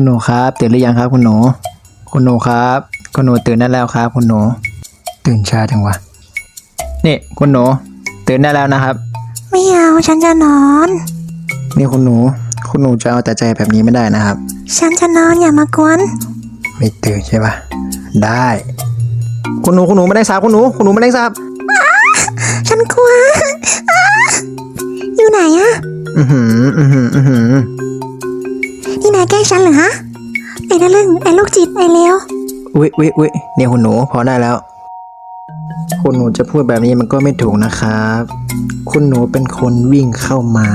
คุณหนูครับ ตื่นหรือยังครับ คุณหนู คุณหนูครับ คุณหนูตื่นได้แล้วครับ คุณหนู ตื่นช้าจังวะ นี่ คุณหนู ตื่นได้แล้วนะครับ ไม่เอาฉันจะนอน นี่คุณหนู คุณหนูจะเอาแต่ใจแบบนี้ไม่ได้นะครับ ฉันจะนอนอย่ามากวน ไม่ตื่นใช่ปะได้ คุณหนูคุณหนูไม่ได้สาบคุณหนูคุณหนูไม่ได้สาบฉันกลัวอ้าอยู่ไหนอะ อือหือ อือหือ อือหือนี่นายแกล้งฉันเหรอฮะ ไอ้ทะลึ่งไอ้ลูกจิตไอ้เลวอุ๊ยอุ๊ยอุ๊ยเนี่ยคุณหนูพอได้แล้ว คุณหนูจะพูดแบบนี้มันก็ไม่ถูกนะครับ คุณหนูเป็นคนวิ่งเข้ามา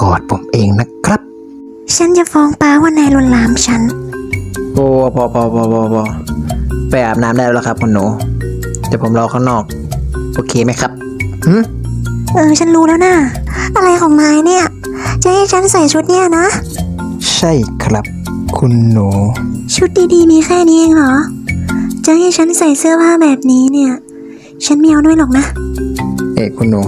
กอดผมเองนะครับ ฉันจะฟ้องป้าว่านายลวนลามฉัน โอ้พอพอพอพอพอไปอาบน้ำได้แล้วครับ คุณหนูเดี๋ยวผมรอข้างนอก โอเคไหมครับหืมเออ ฉันรู้แล้วนะ อะไรของนายเนี่ย จะให้ฉันใส่ชุดเนี่ยนะ ใช่ครับ คุณหนู ชุดดีๆ มีแค่นี้เองเหรอ จะให้ฉันใส่เสื้อผ้าแบบนี้เนี่ย ฉันไม่เอาด้วยหรอกนะ เอกคุณหนู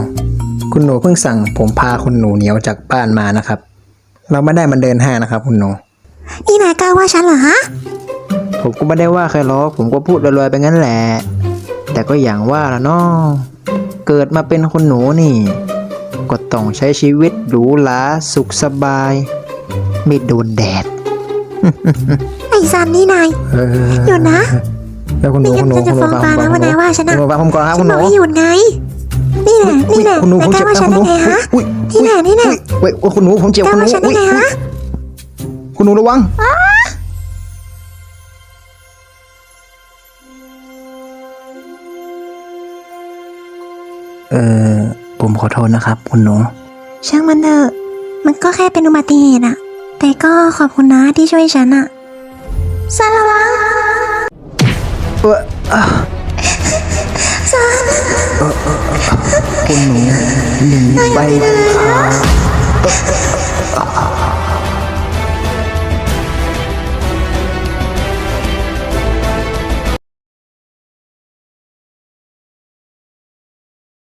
คุณหนูเพิ่งสั่งผมพาคุณหนูเหนียวจากบ้านมานะครับ เราไม่ได้มันเดินห้างนะครับ คุณหนู นี่นายกล้าว่าฉันเหรอฮะ ผมก็ไม่ได้ว่าใครหรอกผมก็พูดลอยๆไปงั้นแหละ แต่ก็อย่างว่าละเนาะเกิดมาเป็นคนหนูนี่ ก็ต้องใช้ชีวิตหรูหราสุขสบาย ไม่โดนแดด ไอ้ซันนี่นายเออหยุดนะแล้วคุณหนูไม่งั้คุณนหนูฉันจะคุณหนูฟ้องฟังปาผมนะว่านายว่าฉันคุนะณหนูฟังผมก่อนครับฉัคุนณหบนูอกให้หยุดไง นี่แหละนี่แหละคุณหนูนายผมกล้าเจ็บว่าฉันคุณหได้นูไงฮะ อุ้ยนี่แหละนี่แหละเว้ยคุณหนูผมเจ็บกล้าคุณหนูว่าฉันได้อุ๊ยไงฮะ คุณหนูระวังเออผมขอโทษนะครับ คุณหนู ช่างมันเถอะ มันก็แค่เป็นอุบัติเหตุอะ แต่ก็ขอบคุณนะที่ช่วยฉันอะซารวัตรเอ่อซาคุณหนูหนีไปค่ะ